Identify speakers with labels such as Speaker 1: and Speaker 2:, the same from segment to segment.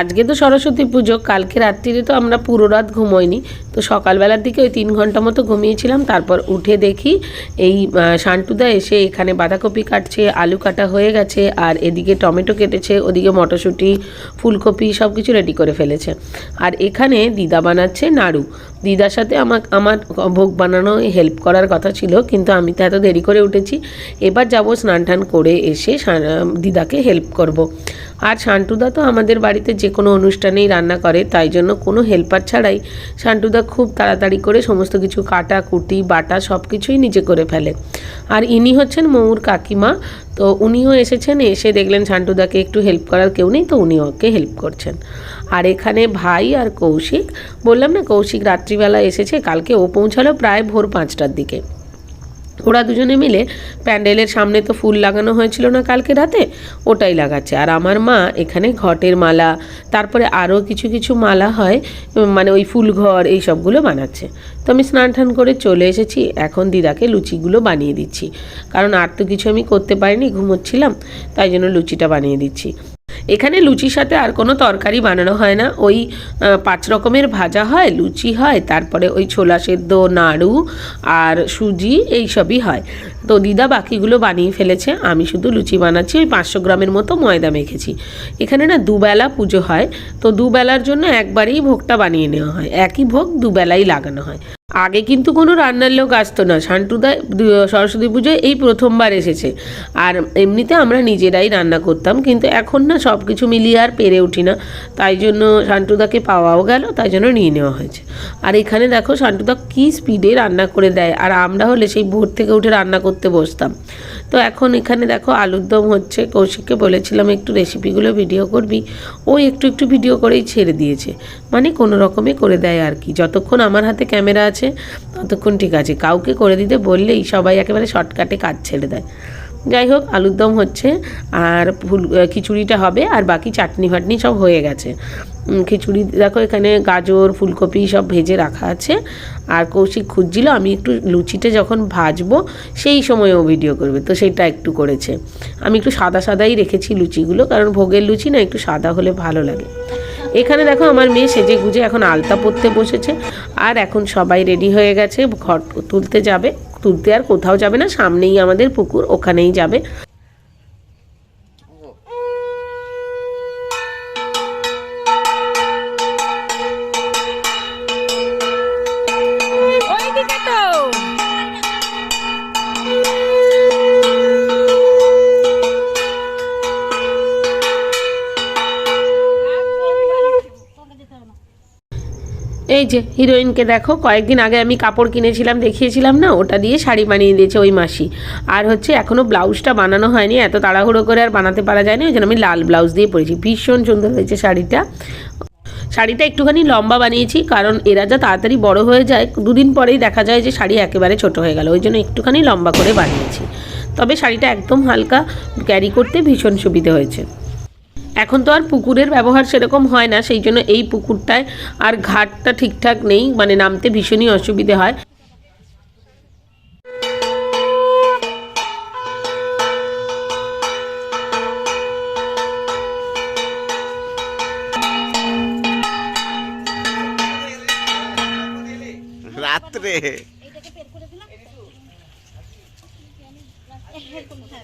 Speaker 1: আজকে তো সরস্বতী পুজো, কালকে রাত্রিরে তো আমরা পুরো রাত ঘুমোইনি। তো সকালবেলার দিকে ওই তিন ঘণ্টা মতো ঘুমিয়েছিলাম, তারপর উঠে দেখি এই শান্টুদা এসে এখানে বাঁধাকপি কাটছে, আলু কাটা হয়ে গেছে, আর এদিকে টমেটো কেটেছে, ওদিকে মটরশুঁটি, ফুলকপি সব কিছু রেডি করে ফেলেছে। আর এখানে দিদা বানাচ্ছে নাড়ু। দিদার সাথে আমার আমার ভোগ বানানো হেল্প করার কথা ছিল, কিন্তু আমি তো এত দেরি করে উঠেছি। এবার যাব স্নান টান করে এসে দিদাকে হেল্প করব। আর শান্টুদা তো আমাদের বাড়িতে যে কোনো অনুষ্ঠানেই রান্না করে, তাই জন্য কোনো হেল্পার ছাড়াই শান্টুদা খুব তাড়াতাড়ি করে সমস্ত কিছু কাটা, কুটি, বাটা সব কিছুই নিজে করে ফেলে। আর ইনি হচ্ছেন মৌর কাকিমা, তো উনিও এসেছেন, এসে দেখলেন শান্টুদাকে একটু হেল্প করার কেউ নেই, তো উনি ওকে হেল্প করছেন। আর এখানে ভাই আর কৌশিক, বললাম না কৌশিক রাত্রিবেলা এসেছে, কালকে ও পৌঁছালো প্রায় ভোর পাঁচটার দিকে। ওরা দুজনে মিলে প্যান্ডেলের সামনে তো ফুল লাগানো হয়েছিল না কালকে রাতে, ওটাই লাগাচ্ছে। আর আমার মা এখানে ঘটের মালা, তারপরে আরও কিছু কিছু মালা হয় মানে ওই ফুলঘর এই সবগুলো বানাচ্ছে। তো আমি স্নান টান করে চলে এসেছি, এখন দিদাকে লুচিগুলো বানিয়ে দিচ্ছি। কারণ আর তো কিছু আমি করতে পারিনি, ঘুমোচ্ছিলাম, তাই জন্য লুচিটা বানিয়ে দিচ্ছি। এখানে লুচির সাথে আর কোনো তরকারি বানানো হয় না। ওই পাঁচ রকমের ভাজা হয়, লুচি হয়, তারপরে ওই ছোলা সেদ্ধ, নাড়ু আর সুজি, এই সবই হয়। তো দিদা বাকিগুলো বানিয়ে ফেলেছে। আমি শুধু লুচি বানাচ্ছি, ওই পাঁচশো গ্রামের মতো ময়দা মেখেছি। এখানে না দুবেলা পুজো হয়। তো দুবেলার জন্য একবারেই ভোগটা বানিয়ে নেওয়া হয়। একই ভোগ দুবেলাই লাগানো হয়। আগে কিন্তু কোনো রান্নার লোক আসতো না। শান্টুদা সরস্বতী পুজোয় এই প্রথমবার এসেছে। আর এমনিতে আমরা নিজেরাই রান্না করতাম, কিন্তু এখন না সব কিছু মিলিয়ে আর পেরে উঠি না। তাই জন্য শান্টুদাকে পাওয়াও গেল, তাই জন্য নিয়ে নেওয়া হয়েছে। আর এখানে দেখো শান্টুদা কী স্পিডে রান্না করে দেয়। আর আমরা হলে সেই ভোর থেকে উঠে রান্না করতে বসতাম। তো এখন এখানে দেখো আলুর দম হচ্ছে। কৌশিককে বলেছিলাম একটু রেসিপিগুলো ভিডিও করবি। ও একটু একটু ভিডিও করেই ছেড়ে দিয়েছে। মানে কোনো রকমে করে দেয় আর কি। যতক্ষণ আমার হাতে ক্যামেরা আছে, ততক্ষণ ঠিক আছে। কাউকে করে দিতে বললেই সবাই একেবারে শর্টকাটে কাজ ছেড়ে দেয়। যাই হোক, আলুর দম হচ্ছে আর ফুল খিচুড়িটা হবে আর বাকি চাটনি ফাটনি সব হয়ে গেছে। খিচুড়ি দেখো, এখানে গাজর, ফুলকপি সব ভেজে রাখা আছে। আর কৌশিক খুঁজছিল, আমি একটু লুচিটা যখন ভাজবো, সেই সময়ও ভিডিও করবে, তো সেটা একটু করেছে। আমি একটু সাদা সাদাই রেখেছি লুচিগুলো, কারণ ভোগের লুচি না একটু সাদা হলে ভালো লাগে। এখানে দেখো, আমার মেয়ে সেজে গুজে এখন আলতা পরতে বসেছে। আর এখন সবাই রেডি হয়ে গেছে ঘট তুলতে যাবে। তুলতে আর কোথাও যাবে না, সামনেই আমাদের পুকুর, ওখানেই যাবে। এই যে হিরোইনকে দেখো, কয়েকদিন আগে আমি কাপড় কিনেছিলাম, দেখিয়েছিলাম না, ওটা দিয়ে শাড়ি বানিয়ে দিয়েছে ওই মাসি। আর হচ্ছে এখনও ব্লাউজটা বানানো হয়নি, এত তাড়াহুড়ো করে আর বানাতে পারা যায়নি ওই জন্য আমি লাল ব্লাউজ দিয়ে পরেছি। ভীষণ সুন্দর হয়েছে শাড়িটা। শাড়িটা একটুখানি লম্বা বানিয়েছি, কারণ এরা যা তাড়াতাড়ি বড় হয়ে যায়, দুদিন পরেই দেখা যায় যে শাড়ি একেবারে ছোট হয়ে গেল, ওই জন্য একটুখানি লম্বা করে বানিয়েছি। তবে শাড়িটা একদম হালকা ক্যারি করতে ভীষণ সুবিধে হয়েছে। এখন তো আর পুকুরের ব্যবহার সেরকম হয় না সেই জন্য এই পুকুরটায় আর ঘাটটা ঠিকঠাক নেই মানে নামতে ভীষণই অসুবিধে হয়
Speaker 2: রাত্রে
Speaker 3: হ্যাঁ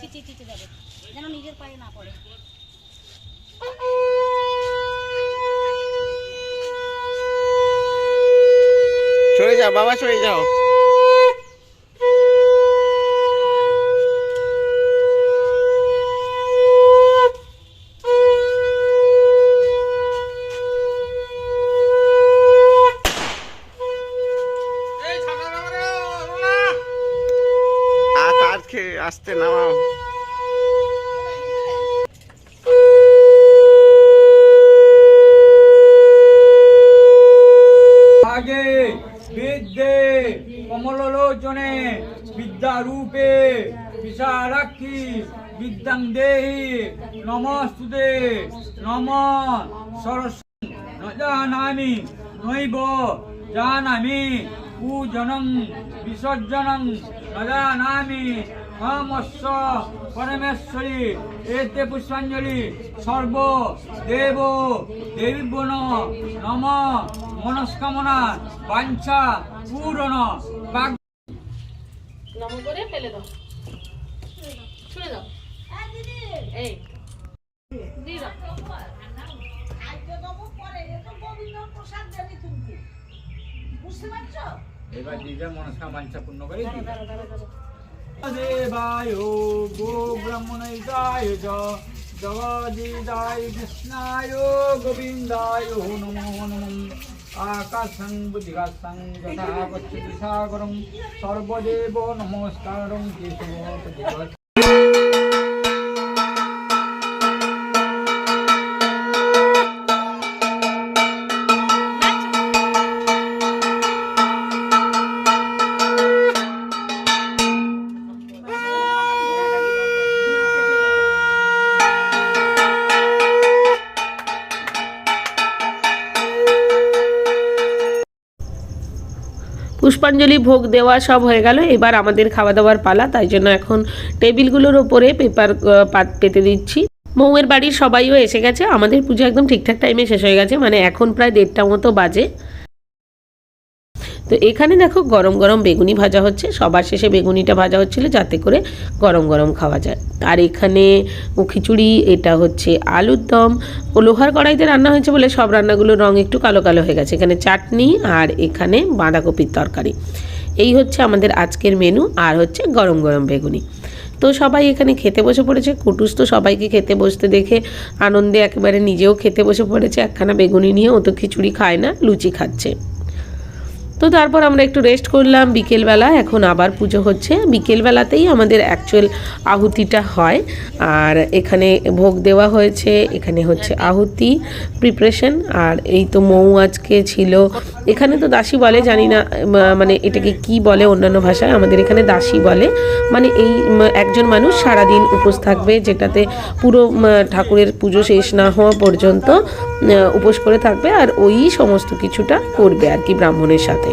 Speaker 3: চিচি চিচি যাবে যেন নিজের পায়ে না পড়ে
Speaker 2: সরে যাও বাবা সরে যাও। আ তার খেয়ে আসতে নামাও
Speaker 4: আগে বিদ্যে কমলোচনে বিদ্যারূপে বিশালাক্ষী বিদ্যাং দেহি। নমস্তুতে। নম। সরস্বতী। জানামি। নৈব। জানামি। পূজনং। বিসর্জনং। ন জানামি। ন নমস্য। পরমেশ্বরী। এতে পুষ্পাঞ্জলি। সর্ব দেব। দেবীবন নম। মনস্কামনা। বাঞ্ছা। পূরণ।
Speaker 1: নম করে ফেলে দাও। ছুঁড়ে দাও। এই। দিয়ে দাও।
Speaker 4: এবার দিদা মনসা বাঞ্ছা পূর্ণ করে দেবায় গো ব্রহ্মণায় চ জগদিদায় কৃষ্ণায় गोविन्दाय নমো নমঃ আকাশং বুদ্ধিগাসং যথা পশ্যতি সাগরং সর্বদেব नमस्कारं কেশব
Speaker 1: পুষ্পাঞ্জলি ভোগ দেওয়া সব হয়ে গেল। এবার আমাদের খাওয়া দাওয়ার পালা, তাই জন্য এখন টেবিলগুলোর ওপরে পেপার পেতে দিচ্ছি। মৌয়ের বাড়ির সবাইও এসে গেছে। আমাদের পুজো একদম ঠিকঠাক টাইমে শেষ হয়ে গেছে। মানে এখন প্রায় দেড়টা মতো বাজে। তো এখানে দেখো গরম গরম বেগুনি ভাজা হচ্ছে। সবার শেষে বেগুনিটা ভাজা হচ্ছিল যাতে করে গরম গরম খাওয়া যায়। আর এখানে খিচুড়ি, এটা হচ্ছে আলুর দম। ও লোহার কড়াইতে রান্না হয়েছে বলে সব রান্নাগুলোর রং একটু কালো কালো হয়ে গেছে। এখানে চাটনি আর এখানে বাঁধাকপির তরকারি। এই হচ্ছে আমাদের আজকের মেনু আর হচ্ছে গরম গরম বেগুনি। তো সবাই এখানে খেতে বসে পড়েছে। কুটুস তো সবাইকে খেতে বসতে দেখে আনন্দে একেবারে নিজেও খেতে বসে পড়েছে। একখানা বেগুনি নিয়ে ও তো খিচুড়ি খায় না, লুচি খাচ্ছে। তো তারপর আমরা একটু রেস্ট করলাম বিকেলবেলা, এখন আবার পুজো হচ্ছে। বিকেলবেলাতেই আমাদের অ্যাকচুয়াল আহুতিটা হয়। আর এখানে ভোগ দেওয়া হয়েছে, এখানে হচ্ছে আহুতি প্রিপারেশন আর এই তো মৌ আজকে ছিল। এখানে তো দাসী বলে, জানি না মানে এটাকে কি বলে অন্যান্য ভাষায়? আমাদের এখানে দাসী বলে। মানে এই একজন মানুষ সারাদিন উপোস থাকবে, যেটাতে পুরো ঠাকুরের পুজো শেষ না হওয়া পর্যন্ত উপোস করে থাকবে। আর ওই সমস্ত কিছুটা করবে আর কি ব্রাহ্মণের সাথে।